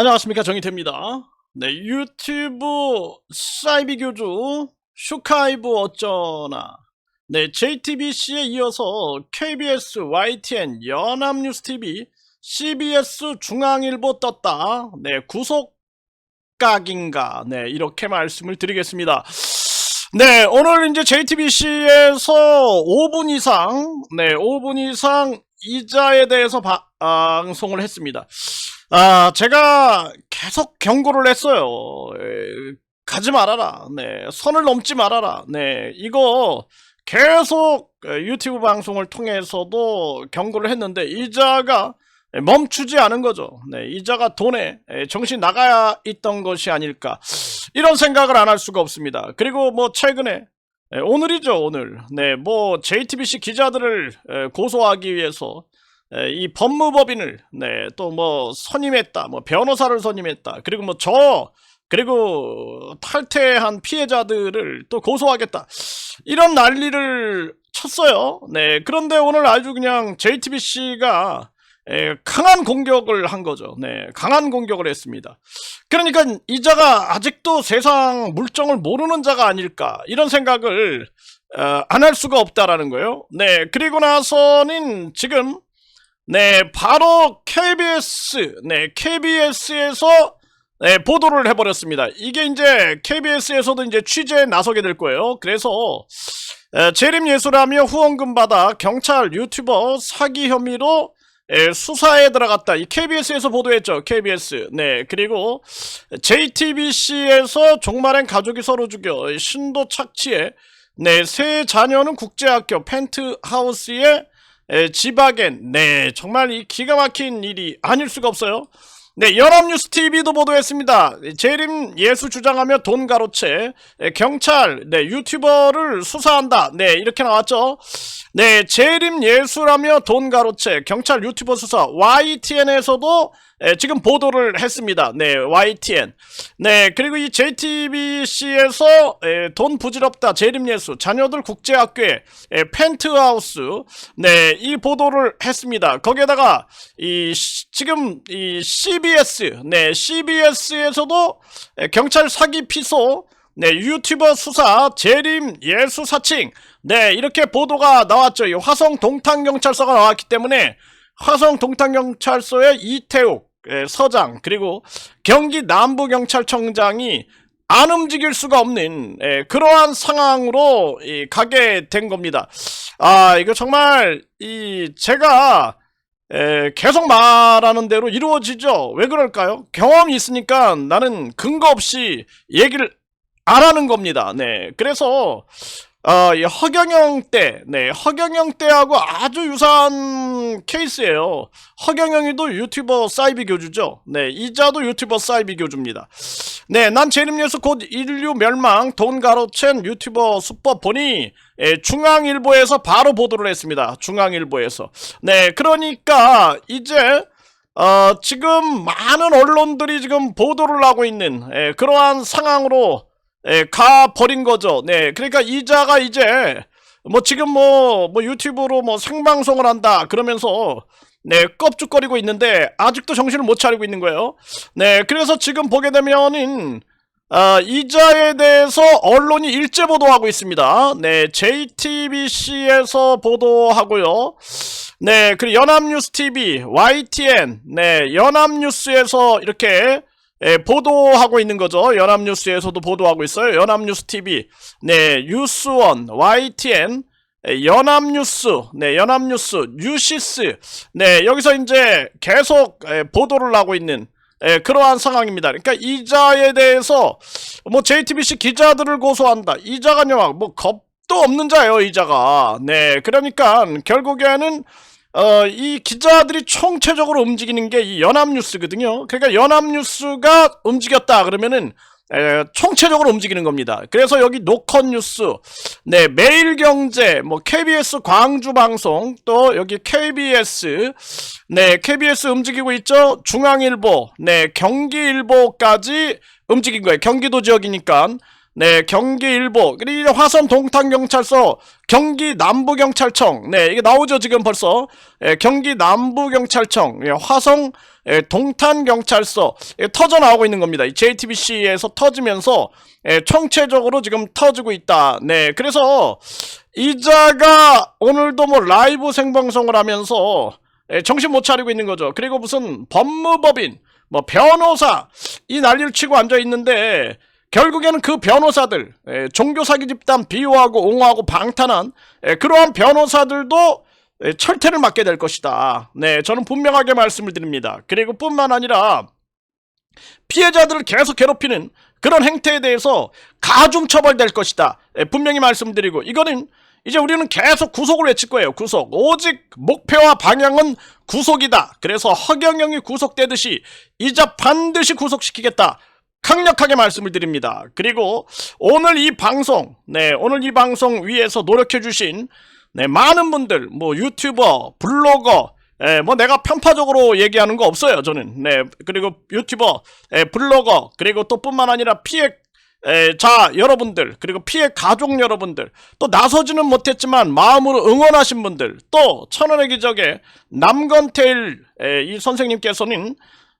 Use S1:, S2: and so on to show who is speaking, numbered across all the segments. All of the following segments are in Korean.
S1: 안녕하십니까 정희태입니다. 네 유튜브 사이비 교주 슈카이브 어쩌나 네 JTBC에 이어서 KBS, YTN, 연합뉴스TV, CBS 중앙일보 떴다. 네 구속각인가 네 이렇게 말씀을 드리겠습니다. 네 오늘 이제 JTBC에서 5분 이상 네 5분 이상 이자에 대해서 바- 방송을 했습니다. 아, 제가 계속 경고를 했어요. 에, 가지 말아라. 네. 선을 넘지 말아라. 네. 이거 계속 에, 유튜브 방송을 통해서도 경고를 했는데 이자가 멈추지 않은 거죠. 네. 이자가 돈에 에, 정신 나가야 있던 것이 아닐까. 이런 생각을 안 할 수가 없습니다. 그리고 뭐 최근에 에, 오늘이죠, 오늘. 네. 뭐 JTBC 기자들을 에, 고소하기 위해서 에, 이 법무법인을 네, 또 뭐 선임했다, 뭐 변호사를 선임했다, 그리고 뭐 저 그리고 탈퇴한 피해자들을 또 고소하겠다 이런 난리를 쳤어요. 네, 그런데 오늘 아주 그냥 JTBC가 강한 공격을 한 거죠. 네, 강한 공격을 했습니다. 그러니까 이자가 아직도 세상 물정을 모르는 자가 아닐까 이런 생각을 어, 안할 수가 없다라는 거예요. 네, 그리고 나서는 지금 네, 바로 KBS, 네, KBS에서 네, 보도를 해버렸습니다. 이게 이제 KBS에서도 이제 취재에 나서게 될 거예요. 그래서 에, 재림예술하며 후원금 받아 경찰 유튜버 사기 혐의로 에, 수사에 들어갔다. 이 KBS에서 보도했죠. KBS. 네, 그리고 JTBC에서 종말엔 가족이 서로 죽여 신도 착취에 네, 세 자녀는 국제학교 펜트하우스에 에, 지바겐, 네, 정말 이 기가 막힌 일이 아닐 수가 없어요. 네, 연합뉴스 TV도 보도했습니다. 재림 예수 주장하며 돈 가로채 에, 경찰, 네, 유튜버를 수사한다. 네, 이렇게 나왔죠. 네, 재림 예수라며 돈 가로채 경찰 유튜버 수사 YTN에서도 에, 지금 보도를 했습니다. 네, YTN. 네, 그리고 이 JTBC에서 에, 돈 부질없다 재림 예수 자녀들 국제학교에 에, 펜트하우스 네, 이 보도를 했습니다. 거기에다가 이 시- 지금 이 CBS 네, CBS에서도 경찰 사기 피소 네, 유튜버 수사 재림 예수 사칭 네, 이렇게 보도가 나왔죠. 이 화성 동탄 경찰서가 나왔기 때문에 화성 동탄 경찰서의 이태욱 예, 서장 그리고 경기 남부 경찰청장이 안 움직일 수가 없는 예, 그러한 상황으로 이, 가게 된 겁니다. 아 이거 정말 이 제가 에, 계속 말하는 대로 이루어지죠. 왜 그럴까요? 경험이 있으니까 나는 근거 없이 얘기를 안 하는 겁니다. 네, 그래서 어, 이 허경영 때, 네, 허경영 때하고 아주 유사한 케이스예요. 허경영이도 유튜버 사이비 교주죠. 네, 이자도 유튜버 사이비 교주입니다. 네, 난 재림예수 곧 인류 멸망 돈 가로챈 유튜버 수법 보니 예, 중앙일보에서 바로 보도를 했습니다. 중앙일보에서. 네, 그러니까 이제 어, 지금 많은 언론들이 지금 보도를 하고 있는 예, 그러한 상황으로 예, 가 버린 거죠. 네, 그러니까 이자가 이제 뭐 지금 뭐, 뭐 유튜브로 뭐 생방송을 한다 그러면서 네, 껍죽거리고 있는데 아직도 정신을 못 차리고 있는 거예요. 네, 그래서 지금 보게 되면은 아, 이자에 대해서 언론이 일제 보도하고 있습니다. 네, JTBC에서 보도하고요. 네, 그리고 연합뉴스 TV, YTN, 네, 연합뉴스에서 이렇게 예, 보도하고 있는 거죠. 연합뉴스에서도 보도하고 있어요. 연합뉴스 TV, 네, 뉴스원, YTN, 예, 연합뉴스, 네, 연합뉴스, 뉴시스, 네, 여기서 이제 계속 예, 보도를 하고 있는 예, 그러한 상황입니다. 그러니까 이자에 대해서 뭐 JTBC 기자들을 고소한다. 이자가 요, 뭐 겁도 없는 자예요, 이자가. 네, 그러니까 결국에는 어, 이 기자들이 총체적으로 움직이는 게 이 연합뉴스거든요. 그러니까 연합뉴스가 움직였다 그러면은 에, 총체적으로 움직이는 겁니다. 그래서 여기 노컷뉴스, 네 매일경제, 뭐 KBS 광주방송, 또 여기 KBS, 네 KBS 움직이고 있죠. 중앙일보, 네 경기일보까지 움직인 거예요. 경기도 지역이니까. 네, 경기 일보, 그리고 화성 동탄경찰서, 경기 남부경찰청, 네, 이게 나오죠, 지금 벌써. 예, 경기 남부경찰청, 예, 화성 예, 동탄경찰서, 예, 터져 나오고 있는 겁니다. 이 JTBC에서 터지면서, 예, 총체적으로 지금 터지고 있다. 네, 그래서, 이자가 오늘도 뭐 라이브 생방송을 하면서, 예, 정신 못 차리고 있는 거죠. 그리고 무슨 법무법인, 뭐 변호사, 이 난리를 치고 앉아 있는데, 결국에는 그 변호사들, 에, 종교사기 집단 비호하고 옹호하고 방탄한 에, 그러한 변호사들도 에, 철퇴를 맞게 될 것이다. 네, 저는 분명하게 말씀을 드립니다. 그리고 뿐만 아니라 피해자들을 계속 괴롭히는 그런 행태에 대해서 가중 처벌될 것이다. 에, 분명히 말씀드리고 이거는 이제 우리는 계속 구속을 외칠 거예요. 구속. 오직 목표와 방향은 구속이다. 그래서 허경영이 구속되듯이 이자 반드시 구속시키겠다. 강력하게 말씀을 드립니다. 그리고 오늘 이 방송, 네, 오늘 이 방송 위에서 노력해주신 네, 많은 분들, 뭐 유튜버, 블로거, 예, 뭐 내가 편파적으로 얘기하는 거 없어요, 저는. 네, 그리고 유튜버, 예, 블로거, 그리고 또 뿐만 아니라 피해 에, 자, 여러분들, 그리고 피해 가족 여러분들, 또 나서지는 못했지만 마음으로 응원하신 분들, 또 천원의 기적의 남건태일 에, 이 선생님께서는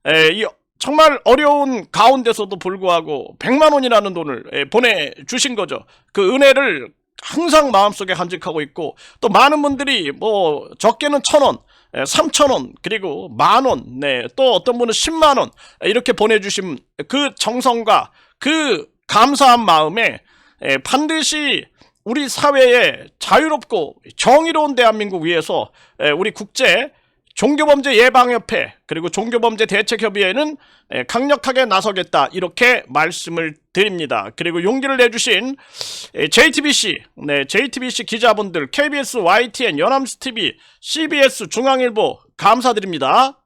S1: 에, 이 정말 어려운 가운데서도 불구하고 100만 원이라는 돈을 에, 보내주신 거죠. 그 은혜를 항상 마음속에 간직하고 있고 또 많은 분들이 뭐 적게는 천 원, 에, 3천 원, 그리고 만 원, 네, 또 어떤 분은 10만 원 에, 이렇게 보내주신 그 정성과 그 감사한 마음에 에, 반드시 우리 사회에 자유롭고 정의로운 대한민국 위해서 에, 우리 국제 종교범죄 예방협회 그리고 종교범죄 대책협의회는 에, 강력하게 나서겠다 이렇게 말씀을 드립니다. 그리고 용기를 내주신 에, JTBC, 네 JTBC 기자분들, KBS, YTN, 연합뉴스 TV, CBS, 중앙일보 감사드립니다.